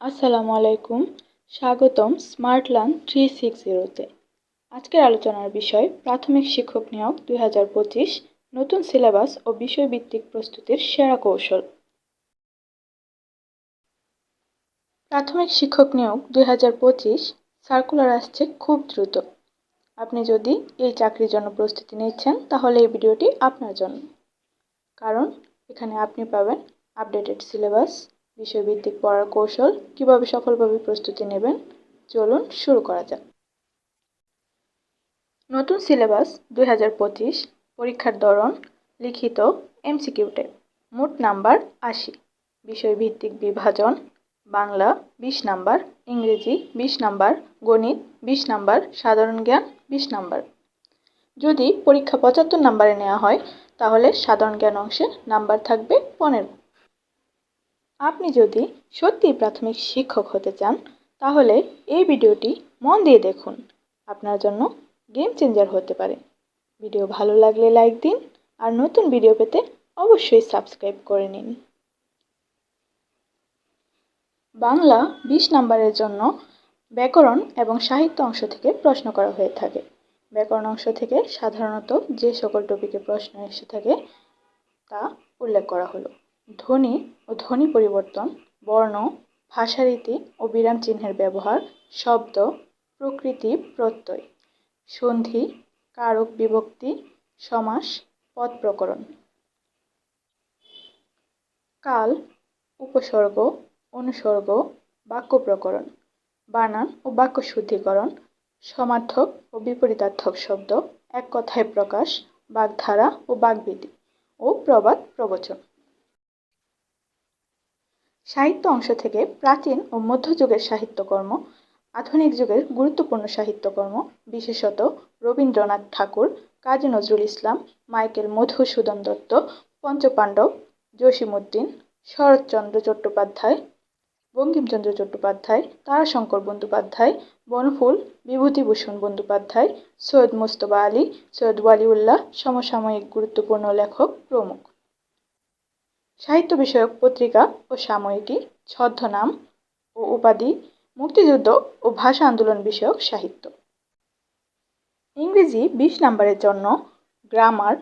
আসসালামু আলাইকুম। স্বাগতম স্মার্ট লার্ন থ্রি সিক্স জিরোতে আজকের আলোচনার বিষয়, প্রাথমিক শিক্ষক নিয়োগ দুই হাজার পঁচিশ, নতুন সিলেবাস ও বিষয়ভিত্তিক প্রস্তুতির সেরা কৌশল। প্রাথমিক শিক্ষক নিয়োগ দুই হাজার পঁচিশ সার্কুলার আসছে খুব দ্রুত। আপনি যদি এই চাকরির জন্য প্রস্তুতি নিচ্ছেন, তাহলে এই ভিডিওটি আপনার জন্য। কারণ, এখানে আপনি পাবেন আপডেটেড সিলেবাস বিষয়ভিত্তিক পড়ার কৌশল কীভাবে সফলভাবে প্রস্তুতি নেবেন, চলুন শুরু করা যাক। নতুন সিলেবাস দুই হাজার পঁচিশ, পরীক্ষার ধরন, লিখিত এমসিকিউটে মোট নাম্বার আশি। বিষয়ভিত্তিক বিভাজন, বাংলা বিশ নাম্বার, ইংরেজি বিশ নাম্বার, গণিত বিশ নাম্বার, সাধারণ জ্ঞান বিশ নাম্বার। যদি পরীক্ষা পঁচাত্তর নাম্বারে নেওয়া হয়, তাহলে সাধারণ জ্ঞান অংশে নাম্বার থাকবে পনেরো। আপনি যদি সত্যিই প্রাথমিক শিক্ষক হতে চান, তাহলে এই ভিডিওটি মন দিয়ে দেখুন। আপনার জন্য গেম চেঞ্জার হতে পারে। ভিডিও ভালো লাগলে লাইক দিন আর নতুন ভিডিও পেতে অবশ্যই সাবস্ক্রাইব করে নিন। বাংলা বিশ নাম্বারের জন্য ব্যাকরণ এবং সাহিত্য অংশ থেকে প্রশ্ন করা হয়ে থাকে। ব্যাকরণ অংশ থেকে সাধারণত যে সকল টপিকে প্রশ্ন এসে থাকে, তা উল্লেখ করা হলো। ধ্বনি ও ধ্বনি পরিবর্তন, বর্ণ, ভাষারীতি ও বিরাম চিহ্নের ব্যবহার, শব্দ, প্রকৃতি, প্রত্যয়, সন্ধি, কারক, বিভক্তি, সমাস, পদ প্রকরণ। কাল, উপসর্গ, অনুসর্গ, বাক্য প্রকরণ, বানান ও বাক্য শুদ্ধিকরণ, সমার্থক ও বিপরীতার্থক শব্দ, এক কথায় প্রকাশ, বাগধারা ও বাগবিধি ও প্রবাদ প্রবচন। সাহিত্য অংশ থেকে প্রাচীন ও মধ্যযুগের সাহিত্যকর্ম, আধুনিক যুগের গুরুত্বপূর্ণ সাহিত্যকর্ম, বিশেষত রবীন্দ্রনাথ ঠাকুর, কাজী নজরুল ইসলাম, মাইকেল মধুসূদন দত্ত, পঞ্চপাণ্ডব, জসীমউদ্দিন, শরৎচন্দ্র চট্টোপাধ্যায়, বঙ্কিমচন্দ্র চট্টোপাধ্যায়, তারাশঙ্কর বন্দ্যোপাধ্যায়, বনফুল বিভূতিভূষণ বন্দ্যোপাধ্যায়, সৈয়দ মোস্তফা আলী, সৈয়দ ওয়ালিউল্লাহ সমসাময়িক গুরুত্বপূর্ণ লেখক প্রমুখ। সাহিত্য বিষয়ক পত্রিকা ও সাময়িকী, ছদ্মনাম ও উপাধি, মুক্তিযুদ্ধ ও ভাষা আন্দোলন বিষয়ক সাহিত্য। ইংরেজি বিশ নম্বরের জন্য গ্রামার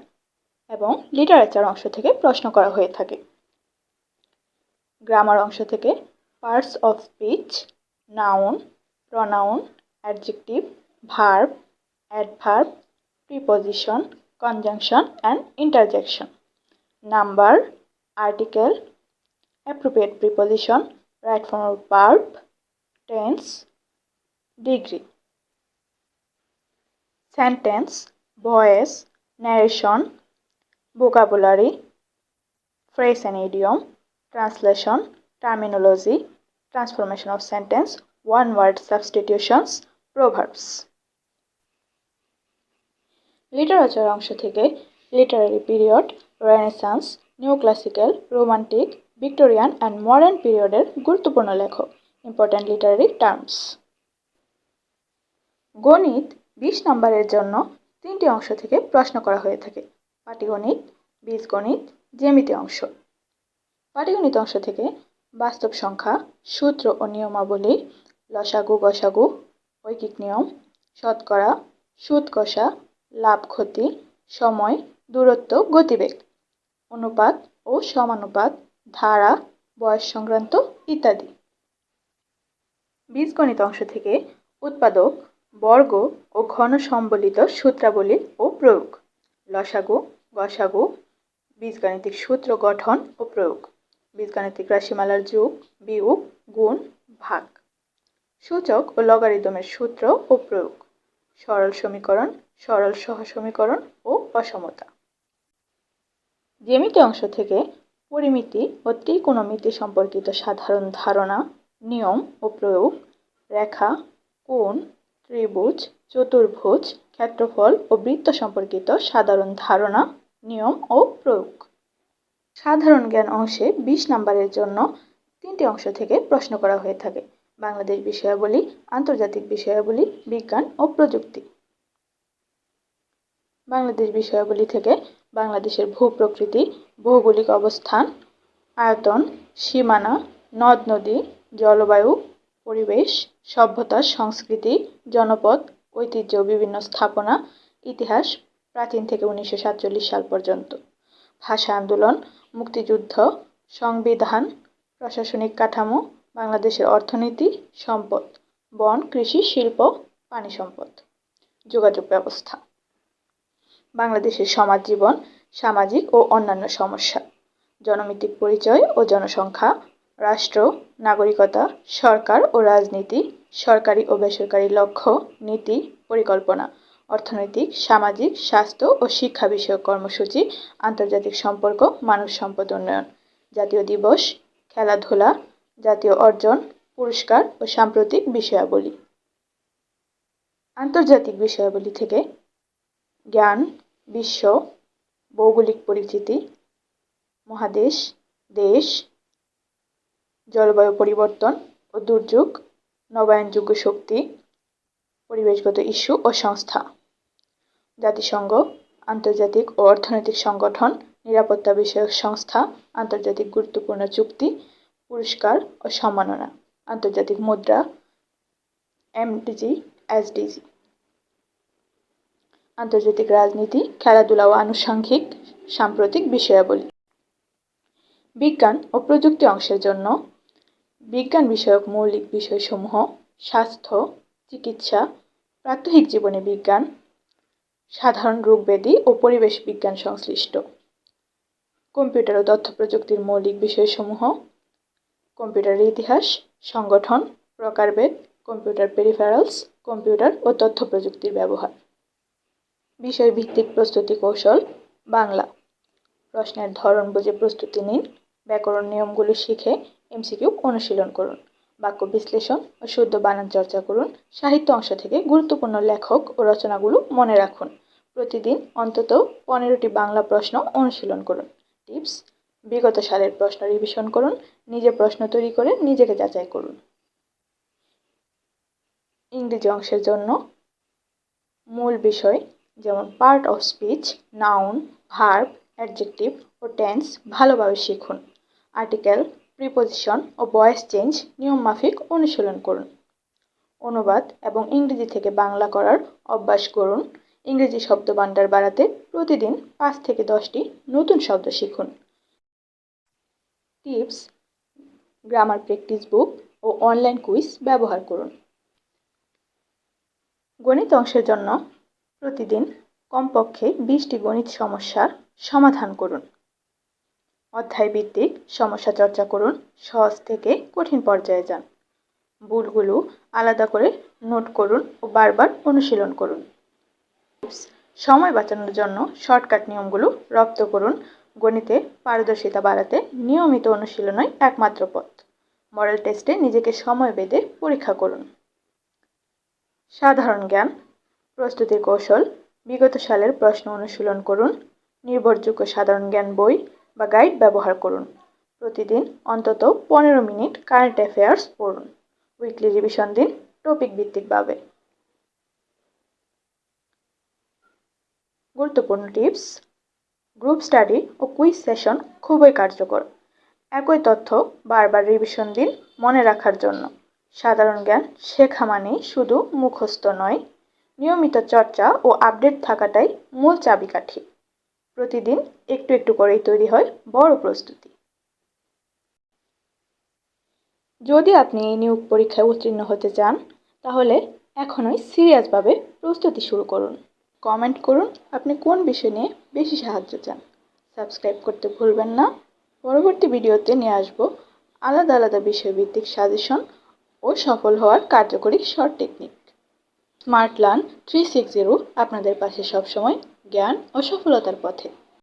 এবং লিটারেচার অংশ থেকে প্রশ্ন করা হয়ে থাকে। গ্রামার অংশ থেকে parts of speech, noun, pronoun, adjective, verb, adverb, preposition, conjunction and interjection. Number article appropriate preposition right form of verb tense degree sentence voice narration vocabulary phrase and idiom translation terminology transformation of sentence one word substitutions proverbs literature অংশ থেকে literary period renaissance new classical romantic Victorian and modern পিরিয়ডের গুরুত্বপূর্ণ লেখক important Literary terms গণিত বিশ নম্বরের জন্য তিনটি অংশ থেকে প্রশ্ন করা হয়ে থাকে। পাটিগণিত, বীজগণিত, জ্যামিতি অংশ। পাটিগণিত অংশ থেকে বাস্তব সংখ্যা, সূত্র ও নিয়মাবলী, লসাগু, গসাগু, ঐকিক নিয়ম, শতকরা সুদ কষা লাভ ক্ষতি সময়, দূরত্ব, গতিবেগ। অনুপাত ও সমানুপাত, ধারা, বয়স সংক্রান্ত ইত্যাদি। বীজগণিত অংশ থেকে উৎপাদক, বর্গ ও ঘন সম্বলিত সূত্রাবলী ও প্রয়োগ। লসাগু, গসাগু, বীজগাণিতিক সূত্র গঠন ও প্রয়োগ। বীজগাণিতিক রাশিমালার যুগ, বিয়োগ, গুণ, ভাগ। সূচক ও লগারিদমের সূত্র ও প্রয়োগ। সরল সমীকরণ, সরল সহ সমীকরণ ও অসমতা। জ্যামিতি অংশ থেকে পরিমিতি ও ত্রিকোণমিতি সম্পর্কিত সাধারণ ধারণা, নিয়ম ও প্রয়োগ, রেখা, কোণ, ত্রিভুজ, চতুর্ভুজ, ক্ষেত্রফল ও বৃত্ত সম্পর্কিত সাধারণ ধারণা, নিয়ম ও প্রয়োগ। সাধারণ জ্ঞান অংশে বিশ নাম্বারের জন্য তিনটি অংশ থেকে প্রশ্ন করা হয়ে থাকে। বাংলাদেশ বিষয়াবলী, আন্তর্জাতিক বিষয়াবলী, বিজ্ঞান ও প্রযুক্তি। বাংলাদেশ বিষয়াবলী থেকে বাংলাদেশের ভূপ্রকৃতি, ভৌগোলিক অবস্থান, আয়তন, সীমানা, নদ, নদী, জলবায়ু, পরিবেশ, সভ্যতা, সংস্কৃতি, জনপদ, ঐতিহ্য, বিভিন্ন স্থাপনা, ইতিহাস প্রাচীন থেকে উনিশশো সাতচল্লিশ সাল পর্যন্ত। ভাষা আন্দোলন, মুক্তিযুদ্ধ, সংবিধান, প্রশাসনিক কাঠামো, বাংলাদেশের অর্থনীতি, সম্পদ, বন, কৃষি, শিল্প, পানি সম্পদ। যোগাযোগ ব্যবস্থা। বাংলাদেশের সমাজ জীবন সামাজিক ও অন্যান্য সমস্যা, জনমিতিক পরিচয় ও জনসংখ্যা, রাষ্ট্র, নাগরিকতা, সরকার ও রাজনীতি, সরকারি ও বেসরকারি লক্ষ্য, নীতি, পরিকল্পনা, অর্থনৈতিক, সামাজিক, স্বাস্থ্য ও শিক্ষা বিষয়ক কর্মসূচি, আন্তর্জাতিক সম্পর্ক, মানব সম্পদ উন্নয়ন, জাতীয় দিবস, খেলাধুলা, জাতীয় অর্জন, পুরস্কার ও সাম্প্রতিক বিষয়াবলী। আন্তর্জাতিক বিষয়াবলী থেকে জ্ঞান বিশ্ব ভৌগোলিক পরিচিতি মহাদেশ, দেশ, জলবায়ু পরিবর্তন ও দুর্যোগ, নবায়নযোগ্য শক্তি, পরিবেশগত ইস্যু ও সংস্থা। জাতিসংঘ, আন্তর্জাতিক ও অর্থনৈতিক সংগঠন, নিরাপত্তা বিষয়ক সংস্থা, আন্তর্জাতিক গুরুত্বপূর্ণ চুক্তি, পুরস্কার ও সম্মাননা, আন্তর্জাতিক মুদ্রা, এমডিজি, এসডিজি। আন্তর্জাতিক রাজনীতি, খেলাধুলা ও আনুষঙ্গিক সাম্প্রতিক বিষয়াবলী। বিজ্ঞান ও প্রযুক্তি অংশের জন্য বিজ্ঞান বিষয়ক মৌলিক বিষয়সমূহ, স্বাস্থ্য, চিকিৎসা, প্রাত্যহিক জীবনে বিজ্ঞান, সাধারণ রোগব্যাধি ও পরিবেশ বিজ্ঞান সংশ্লিষ্ট। কম্পিউটার ও তথ্য প্রযুক্তির মৌলিক বিষয়সমূহ, কম্পিউটারের ইতিহাস, সংগঠন, প্রকারভেদ, কম্পিউটার পেরিফেরালস, কম্পিউটার ও তথ্য প্রযুক্তির ব্যবহার। বিষয়ভিত্তিক প্রস্তুতি কৌশল, বাংলা। প্রশ্নের ধরন বুঝে প্রস্তুতি নিন। ব্যাকরণ নিয়মগুলো শিখে এমসিকিউ অনুশীলন করুন। বাক্য বিশ্লেষণ ও শুদ্ধ বানান চর্চা করুন। সাহিত্য অংশ থেকে গুরুত্বপূর্ণ লেখক ও রচনাগুলো মনে রাখুন। প্রতিদিন অন্তত পনেরোটি বাংলা প্রশ্ন অনুশীলন করুন। টিপস, বিগত সালের প্রশ্ন রিভিশন করুন। নিজে প্রশ্ন তৈরি করে নিজেকে যাচাই করুন। ইংরেজি অংশের জন্য মূল বিষয় যেমন part of speech noun verb adjective O tense ভালোভাবে শিখুন। আর্টিকেল প্রিপোজিশন ও ভয়েস চেঞ্জ নিয়মমাফিক অনুশীলন করুন। অনুবাদ এবং ইংরেজি থেকে বাংলা করার অভ্যাস করুন ইংরেজি শব্দ ভাণ্ডার বাড়াতে প্রতিদিন পাঁচ থেকে দশটি নতুন শব্দ শিখুন। টিপস গ্রামার প্র্যাকটিস বুক ও অনলাইন কুইজ ব্যবহার করুন। গণিত অংশের জন্য প্রতিদিন কমপক্ষে বিশটি গণিত সমস্যার সমাধান করুন। অধ্যায় ভিত্তিক সমস্যা চর্চা করুন, সহজ থেকে কঠিন পর্যায়ে যান। ভুলগুলো আলাদা করে নোট করুন ও বারবার অনুশীলন করুন। সময় বাঁচানোর জন্য শর্টকাট নিয়মগুলো রপ্ত করুন। গণিতে পারদর্শিতা বাড়াতে নিয়মিত অনুশীলনই একমাত্র পথ। মডেল টেস্টে নিজেকে সময় বেঁধে পরীক্ষা করুন। সাধারণ জ্ঞান প্রস্তুতির কৌশল, বিগত সালের প্রশ্ন অনুশীলন করুন, নির্ভরযোগ্য সাধারণ জ্ঞান বই বা গাইড ব্যবহার করুন। প্রতিদিন অন্তত পনেরো মিনিট কারেন্ট অ্যাফেয়ার্স পড়ুন। উইকলি রিভিশন দিন টপিক ভিত্তিকভাবে। গুরুত্বপূর্ণ টিপস, গ্রুপ স্টাডি ও কুইজ সেশন খুবই কার্যকর। একই তথ্য বারবার রিভিশন দিন মনে রাখার জন্য। সাধারণ জ্ঞান শেখা মানেই শুধু মুখস্থ নয় নিয়মিত চর্চা ও আপডেট থাকাটাই মূল চাবিকাঠি। প্রতিদিন একটু একটু করেই তৈরি হয় বড় প্রস্তুতি। যদি আপনি এই নিয়োগ পরীক্ষায় উত্তীর্ণ হতে চান, তাহলে এখনই সিরিয়াসভাবে প্রস্তুতি শুরু করুন। কমেন্ট করুন আপনি কোন বিষয় নিয়ে বেশি সাহায্য চান। সাবস্ক্রাইব করতে ভুলবেন না। পরবর্তী ভিডিওতে নিয়ে আসব আলাদা আলাদা বিষয়ভিত্তিক সাজেশন ও সফল হওয়ার কার্যকরী short technique. Smart learn three six zero আপনাদের পাশে সবসময় জ্ঞান ও সফলতার পথে।